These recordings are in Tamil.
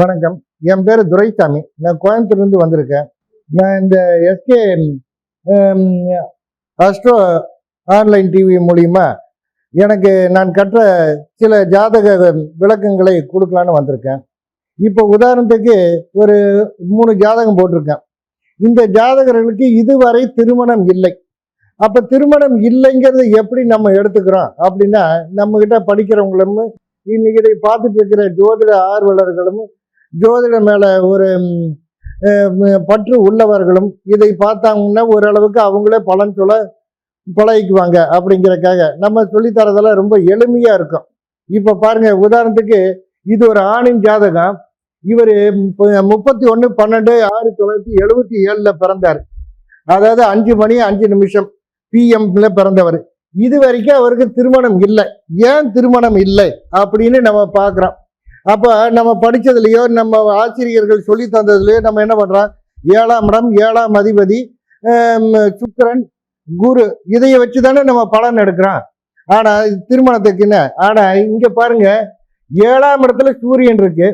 வணக்கம். என் பேர் துரைசாமி. நான் கோயம்புத்தூர்லேருந்து வந்திருக்கேன். நான் இந்த எஸ்கே அஸ்ட்ரோ ஆன்லைன் டிவி மூலிமா எனக்கு நான் கற்ற சில ஜாதக விளக்கங்களை கொடுக்கலான்னு வந்திருக்கேன். இப்போ உதாரணத்துக்கு ஒரு மூணு ஜாதகம் போட்டிருக்கேன். இந்த ஜாதகர்களுக்கு இதுவரை திருமணம் இல்லை. அப்போ திருமணம் இல்லைங்கிறத எப்படி நம்ம எடுத்துக்கிறோம்? அப்படின்னா நம்மக்கிட்ட படிக்கிறவங்களும் இன்னைக்கு பார்த்துட்டு இருக்கிற ஜோதிட ஆர்வலர்களும் ஜோதிடம் மேலே ஒரு பற்று உள்ளவர்களும் இதை பார்த்தாங்கன்னா ஓரளவுக்கு அவங்களே பலன் சொல்ல பழகிக்குவாங்க அப்படிங்கிறக்காக நம்ம சொல்லித் தரதெல்லாம் ரொம்ப எளிமையாக இருக்கும். இப்போ பாருங்கள் உதாரணத்துக்கு இது ஒரு ஆணின் ஜாதகம். இவர் முப்பத்தி ஒன்று பன்னெண்டு ஆயிரத்தி தொள்ளாயிரத்தி எழுபத்தி ஏழில் பிறந்தார். அதாவது அஞ்சு மணி அஞ்சு நிமிஷம் பிஎம்ல பிறந்தவர். இது வரைக்கும் அவருக்கு திருமணம் இல்லை. ஏன் திருமணம் இல்லை? அப்படின்னு நம்ம பார்க்குறோம் அப்போ நம்ம படிச்சதுலயோ நம்ம ஆசிரியர்கள் சொல்லி தந்ததுலையோ நம்ம என்ன பண்ணுறோம் ஏழாம் இடம் ஏழாம் அதிபதி சுக்கரன் சுக்கிரன் குரு இதையை வச்சு தானே நம்ம பலன் எடுக்கிறோம். ஆனால் இது திருமணத்துக்குன்னு ஆனால் இங்கே பாருங்க ஏழாம் இடத்துல சூரியன் இருக்கு.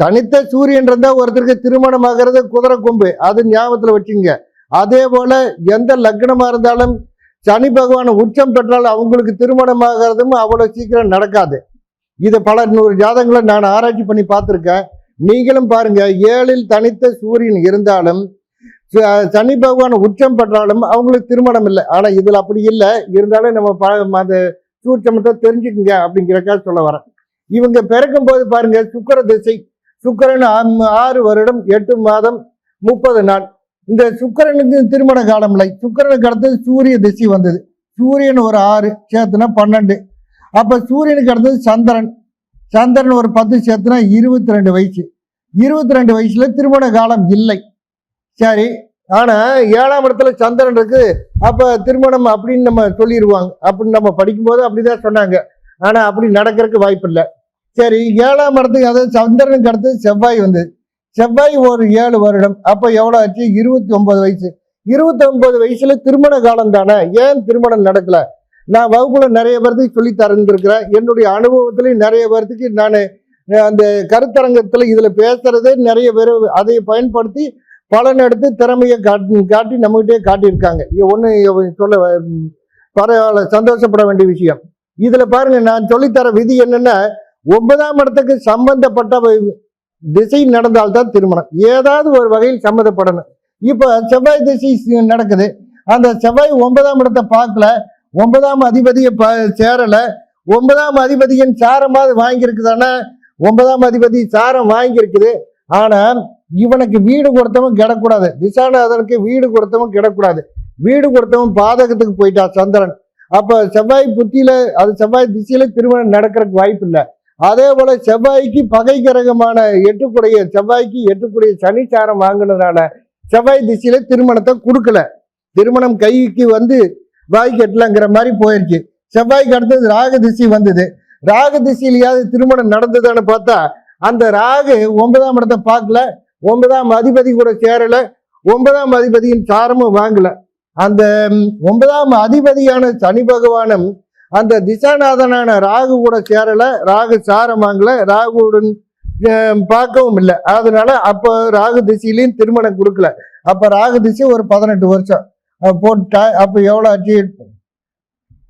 தனித்த சூரியன் இருந்தால் ஒருத்தருக்கு திருமணம் ஆகிறது குதிரை கொம்பு. அது ஞாபகத்தில் வச்சுங்க அதே போல் எந்த லக்னமாக இருந்தாலும் சனி பகவான் உச்சம் பெற்றால் அவங்களுக்கு திருமணம் ஆகிறதும் அவ்வளோ சீக்கிரம் நடக்காது. இதை பல நூறு ஜாதகங்களை நான் ஆராய்ச்சி பண்ணி பார்த்துருக்கேன். நீங்களும் பாருங்க ஏழில் தனித்த சூரியன் இருந்தாலும் ச- சனி பகவான் உச்சம் பெற்றாலும் அவங்களுக்கு திருமணம் இல்லை. ஆனால் இதில் அப்படி இல்லை. இருந்தாலும் நம்ம ப- அந்த சூட்சமத்தை தெரிஞ்சுக்குங்க அப்படிங்கிறக்கா சொல்ல வரேன். இவங்க பிறக்கும் போது பாருங்க சுக்கிர திசை. சுக்கிரன் ஆறு வருடம் எட்டு மாதம் முப்பது நாள். இந்த சுக்கரனுக்கு திருமண காலம் இல்லை. சுக்கரனுக்கு அடுத்தது சூரிய திசை வந்தது. சூரியன் ஒரு ஆறு சேர்த்துனா பன்னெண்டு. அப்போ சூரியனுக்கு அடுத்தது சந்திரன். சந்திரன் ஒரு பத்து சேர்த்துனா இருபத்தி ரெண்டு வயசு. இருபத்தி ரெண்டு வயசுல திருமண காலம் இல்லை. சரி ஆனால் ஏழாம் இடத்துல சந்திரன் இருக்கு. அப்போ திருமணம் அப்படின்னு நம்ம சொல்லிடுவாங்க அப்படின்னு நம்ம படிக்கும்போது அப்படிதான் சொன்னாங்க. ஆனால் அப்படி நடக்கிறதுக்கு வாய்ப்பு இல்லை. சரி ஏழாம் இடத்துக்கு அதாவது சந்திரனுக்கு அடுத்து செவ்வாய் வந்தது. செவ்வாய் ஒரு ஏழு வருடம். அப்போ எவ்வளோ ஆச்சு? இருபத்தி ஒன்பது வயசு. இருபத்தி ஒன்பது வயசுல திருமண காலம் தானே? ஏன் திருமணம் நடக்கல? நான் வகுப்புல நிறைய பேர்த்துக்கு சொல்லி தரந்திருக்கிறேன். என்னுடைய அனுபவத்திலையும் நிறைய பேர்த்துக்கு நான் அந்த கருத்தரங்கத்துல இதுல பேசுறதே நிறைய பேர் அதை பயன்படுத்தி பலன் எடுத்து திறமையை காட்டி காட்டி நம்மகிட்டே காட்டியிருக்காங்க. ஒன்று சொல்ல பரவாயில்ல சந்தோஷப்பட வேண்டிய விஷயம். இதில் பாருங்க நான் சொல்லித்தர விதி என்னென்னா ஒன்பதாம் இடத்துக்கு சம்பந்தப்பட்ட திசை நடந்தால்தான் திருமணம். ஏதாவது ஒரு வகையில் சம்மந்தப்படணும். இப்போ செவ்வாய் திசை நடக்குது. அந்த செவ்வாய் ஒன்பதாம் இடத்தை பார்க்கல. ஒன்பதாம் அதிபதியை ப சேரலை. ஒன்பதாம் அதிபதியின் சாரமாவது வாங்கியிருக்குதானே? ஒன்பதாம் அதிபதி சாரம் வாங்கியிருக்குது. ஆனால் இவனுக்கு வீடு கொடுத்தவன் கிடக்கூடாது. திசாநாதனுக்கு வீடு கொடுத்தவன் கிடக்கூடாது. வீடு கொடுத்தவன் பாதகத்துக்கு போயிட்டான் சந்திரன். அப்போ செவ்வாய் புத்தியில அது செவ்வாய் திசையில திருமணம் நடக்கிறதுக்கு வாய்ப்பு இல்லை. அதே போல செவ்வாய்க்கு பகை கிரகமான எட்டுக்குடைய செவ்வாய்க்கு எட்டுக்குடைய சனிச்சாரம் வாங்கினதுனால செவ்வாய் திசையில திருமணத்தை கொடுக்கல. திருமணம் கைக்கு வந்து வாய் எட்டலங்கிற மாதிரி போயிருச்சு செவ்வாய்க்கு அடுத்தது ராகு திசை வந்தது. ராகு திசையிலையாவது திருமணம் நடந்ததுன்னு பார்த்தா அந்த ராகு ஒன்பதாம் இடத்தை பார்க்கல. ஒன்பதாம் அதிபதி கூட சேரல. ஒன்பதாம் அதிபதியின் சாரமும் வாங்கல. அந்த ஒன்பதாம் அதிபதியான சனி பகவானும் அந்த திசாநாதனான ராகு கூட சேரல. ராகு சாரம் வாங்கல. ராகுவுடன் பார்க்கவும் இல்லை. அதனால அப்போ ராகு திசையிலையும் திருமணம் கொடுக்கல. அப்போ ராகு திசை ஒரு பதினெட்டு வருஷம். போட்டா அப்போ எவ்வளோ ஆச்சு?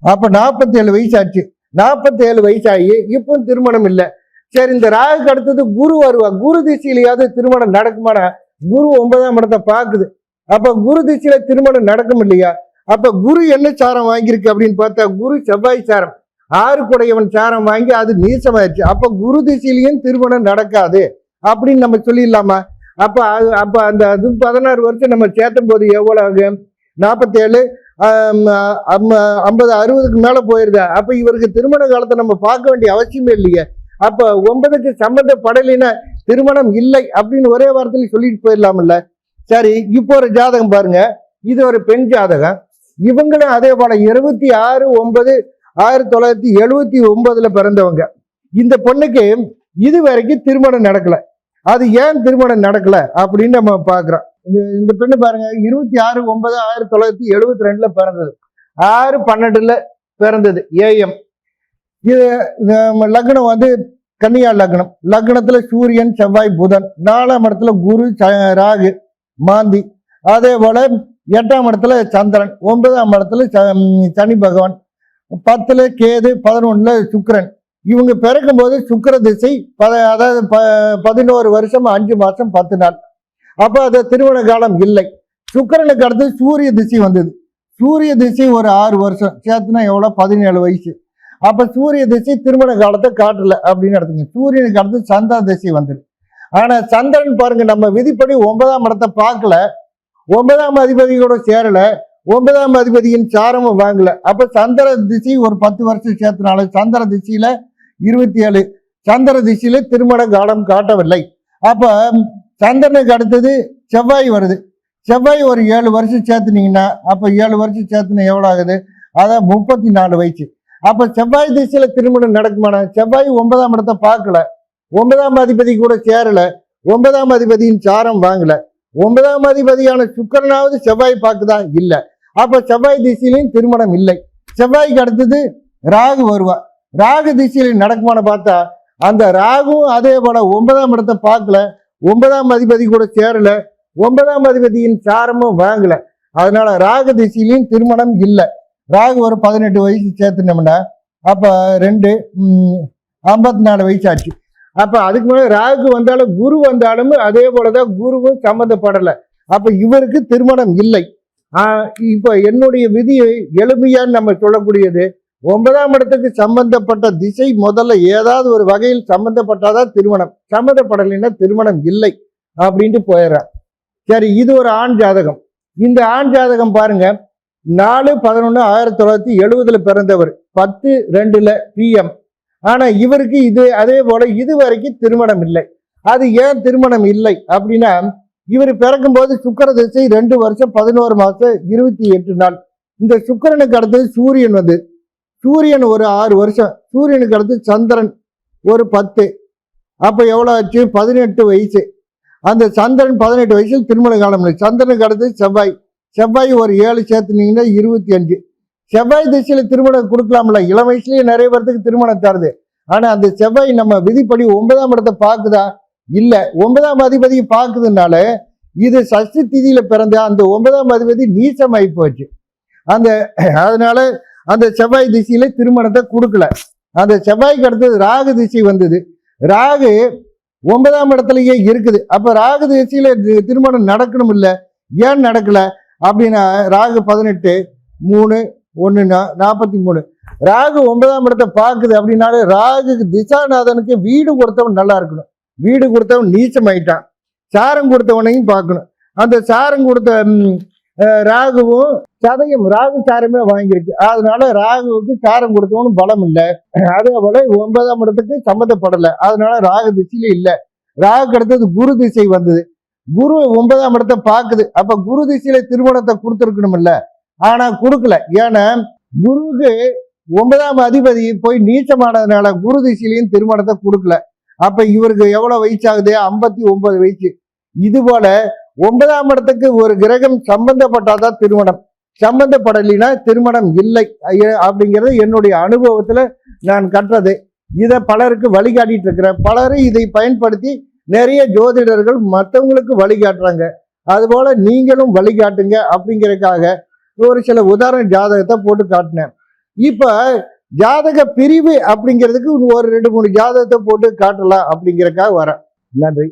அப்போ நாற்பத்தி ஏழு வயசு ஆச்சு நாற்பத்தி ஏழு வயசாகி இப்போ திருமணம் இல்லை. சரி இந்த ராகுக்கு அடுத்தது குரு வருவா. குரு திசையிலையாவது திருமணம் நடக்குமானா குரு ஒன்பதாம் இடத்தை பார்க்குது. அப்போ குரு திசையில திருமணம் நடக்கும் இல்லையா? அப்போ குரு என்ன சாரம் வாங்கியிருக்கு அப்படின்னு பார்த்தா குரு செவ்வாய் சாரம். ஆறு குடையவன் சாரம் வாங்கி அது நீசமாயிருச்சு. அப்போ குரு திசையிலையும் திருமணம் நடக்காது அப்படின்னு நம்ம சொல்லிடலாமா? அப்போ அது அப்போ அந்த அது பதினாறு வருஷம் நம்ம சேர்த்தும் போது எவ்வளோ ஆகும்? நாற்பத்தேழு ஐம்பது அறுபதுக்கு மேலே போயிருந்தா. அப்போ இவருக்கு திருமண காலத்தை நம்ம பார்க்க வேண்டிய அவசியமே இல்லையே. அப்போ ஒன்பதுக்கு சம்மந்தப்படலைன்னா திருமணம் இல்லை அப்படின்னு ஒரே வார்த்தையில சொல்லிட்டு போயிடலாம்ல சரி இப்போ ஒரு ஜாதகம் பாருங்க. இது ஒரு பெண் ஜாதகம். இவங்களும் அதே போல இருபத்தி ஆறு ஒன்பது ஆயிரத்தி தொள்ளாயிரத்தி எழுபத்தி ஒன்பதுல பிறந்தவங்க. இந்த பொண்ணுக்கு இது வரைக்கும் திருமணம் நடக்கல. அது ஏன் திருமணம் நடக்கல அப்படின்னு நம்ம பார்க்குறோம். இந்த- இந்த பெண்ணு பாருங்க இருபத்தி ஆறு ஒன்பது ஆயிரத்தி தொள்ளாயிரத்தி எழுபத்தி ரெண்டுல பிறந்தது. ஆறு பன்னெண்டுல பிறந்தது ஏஎம். இது லக்னம் வந்து கன்னியா லக்னம். லக்னத்துல சூரியன் செவ்வாய் புதன். நாலாம் இடத்துல குரு ச- ராகு மாந்தி. அதே போல எட்டாம் இடத்துல சந்திரன். ஒன்பதாம் இடத்துல ச- சனி பகவான். பத்துல கேது பதினொன்னுல சுக்கரன். இவங்க பிறக்கும்போது சுக்கர திசை பத அதாவது ப பதினோரு வருஷம் அஞ்சு மாசம் பத்து நாள். அப்போ அது திருமண காலம் இல்லை. சுக்கரனுக்கு அடுத்து சூரிய திசை வந்தது. சூரிய திசை ஒரு ஆறு வருஷம். சேர்த்துனா எவ்வளோ? பதினேழு வயசு. அப்போ சூரிய திசை திருமண காலத்தை காட்டல அப்படின்னு எடுத்துங்க சூரியனுக்கு அடுத்து சந்திர திசை வந்தது. ஆனா சந்திரன் பாருங்க நம்ம விதிப்படி ஒன்பதாம் இடத்தை பார்க்கல. ஒன்பதாம் அதிபதியோட சேரல. ஒன்பதாம் அதிபதியின் சாரமும் வாங்கல. அப்ப சந்திர திசை ஒரு பத்து வருஷம் சேர்த்தனால சந்திர திசையில இருபத்தி ஏழு. சந்திர திசையில திருமண காலம் காட்டவில்லை. அப்ப சந்திரனுக்கு அடுத்தது செவ்வாய் வருது. செவ்வாய் ஒரு ஏழு வருஷம் சேர்த்துனீங்கன்னா அப்போ ஏழு வருஷம் சேர்த்துனா எவ்வளோ ஆகுது? அதான் முப்பத்தி நாலு வயசு. அப்போ செவ்வாய் திசையில் திருமணம் நடக்குமானா செவ்வாய் ஒன்பதாம் இடத்த பார்க்கல. ஒன்பதாம் அதிபதி கூட சேரல. ஒன்பதாம் அதிபதியின் சாரம் வாங்கல. ஒன்பதாம் அதிபதியான சுக்கரனாவது செவ்வாய் பார்க்குதா? இல்லை. அப்போ செவ்வாய் திசையிலையும் திருமணம் இல்லை. செவ்வாய்க்கு அடுத்தது ராகு வருவா. ராகு திசையில நடக்குமான்னு பார்த்தா அந்த ராகுவும் அதே போல ஒன்பதாம் இடத்தை பார்க்கல. ஒன்பதாம் அதிபதி கூட சேரல. ஒன்பதாம் அதிபதியின் சாரமும் வாங்கல. அதனால ராகு திசையிலையும் திருமணம் இல்லை. ராகு ஒரு பதினெட்டு வயசு சேர்த்துனோம்னா அப்போ ரெண்டு ஐம்பத்தி நாலு வயசு ஆச்சு. அப்போ அதுக்கு மேல ராகு வந்தாலும் குரு வந்தாலும் அதே போலதான் குருவும் சம்மந்தப்படலை. அப்போ இவருக்கு திருமணம் இல்லை. இப்போ என்னுடைய விதி எளிமையான்னு நம்ம சொல்லக்கூடியது ஒன்பதாம் இடத்துக்கு சம்பந்தப்பட்ட திசை முதல்ல ஏதாவது ஒரு வகையில் சம்பந்தப்பட்டாதான் திருமணம். சம்மந்தப்படலைன்னா திருமணம் இல்லை அப்படின்ட்டு போயிடுறான் சரி இது ஒரு ஆண் ஜாதகம். இந்த ஆண் ஜாதகம் பாருங்க. நாலு பதினொன்று ஆயிரத்தி தொள்ளாயிரத்தி எழுபதுல பிறந்தவர். பத்து ரெண்டுல பிஎம் ஆனா இவருக்கு இது அதே போல இது வரைக்கும் திருமணம் இல்லை. அது ஏன் திருமணம் இல்லை அப்படின்னா இவர் பிறக்கும்போது சுக்கிர திசை ரெண்டு வருஷம் பதினோரு மாசம் இருபத்தி எட்டு நாள். இந்த சுக்கிரனுக்கு அடுத்தது சூரியன் வந்து. சூரியன் ஒரு ஆறு வருஷம். சூரியனுக்கு அடுத்து சந்திரன் ஒரு பத்து. அப்போ எவ்வளோ ஆச்சு? பதினெட்டு வயசு. அந்த சந்திரன் பதினெட்டு வயசில் திருமண காலம் சந்திரனுக்கு அடுத்து செவ்வாய். செவ்வாய் ஒரு ஏழு சேர்த்துனீங்கன்னா இருபத்தி அஞ்சு. செவ்வாய் திசையில் திருமணம் கொடுக்கலாம்ல. இளம் வயசுலேயே நிறைய பேர்த்துக்கு திருமணம் தருது. ஆனால் அந்த செவ்வாய் நம்ம விதிப்படி ஒன்பதாம் இடத்தை பார்க்குதா? இல்லை. ஒன்பதாம் அதிபதி பார்க்குதுனால இது சஷ்டி திதியில் பிறந்த அந்த ஒன்பதாம் அதிபதி நீச்சமாயி போச்சு. அந்த அதனால அந்த செவ்வாய் திசையில திருமணத்தை கொடுக்கல. அந்த செவ்வாய்க்கு அடுத்தது ராகு திசை வந்தது. ராகு ஒன்பதாம் இடத்துலயே இருக்குது. அப்ப ராகு திசையில திருமணம் நடக்கணும் இல்லை ஏன் நடக்கல? அப்படின்னா ராகு பதினெட்டு மூணு ஒன்று நாற்பத்தி மூணு. ராகு ஒன்பதாம் இடத்தை பார்க்குது அப்படின்னாலே ராகு திசாநாதனுக்கு வீடு கொடுத்தவன் நல்லா இருக்கணும். வீடு கொடுத்தவன் நீச்சமாயிட்டான். சாரம் கொடுத்தவனையும் பார்க்கணும். அந்த சாரம் கொடுத்த ராகுவும் சதயம் ராகு சாரமே வாங்கியிருக்கு. அதனால ராகுவுக்கு சாரம் கொடுத்தவனும் பலம் இல்லை. அதே போல ஒன்பதாம் இடத்துக்கு சம்மந்தப்படலை. அதனால ராகு திசையில இல்லை. ராகு அடுத்தது குரு திசை வந்தது. குரு ஒன்பதாம் இடத்தை பார்க்குது. அப்ப குரு திசையில திருமணத்தை கொடுத்துருக்கணும் இல்ல ஆனா கொடுக்கல. ஏன்னா குருவுக்கு ஒன்பதாம் அதிபதி போய் நீச்சமானதுனால குரு திசையிலையும் திருமணத்தை கொடுக்கல. அப்ப இவருக்கு எவ்வளவு வயசாகுது? ஐம்பத்தி ஒன்பது வயசு. இது போல ஒன்பதாம் இடத்துக்கு ஒரு கிரகம் சம்பந்தப்பட்டாதான் திருமணம். சம்பந்தப்படலைன்னா திருமணம் இல்லை. அப்படிங்கிறது என்னுடைய அனுபவத்தில் நான் கற்றது. இதை பலருக்கு வழிகாட்டிட்டு இருக்கிறேன். பலரும் இதை பயன்படுத்தி நிறைய ஜோதிடர்கள் மற்றவங்களுக்கு வழிகாட்டுறாங்க. அதுபோல நீங்களும் வழிகாட்டுங்க அப்படிங்கிறதுக்காக ஒரு சில உதாரண ஜாதகத்தை போட்டு காட்டினேன். இப்போ ஜாதக பிரிவு அப்படிங்கிறதுக்கு ஒரு ரெண்டு மூணு ஜாதகத்தை போட்டு காட்டலாம் அப்படிங்கிறக்காக வரேன். நன்றி.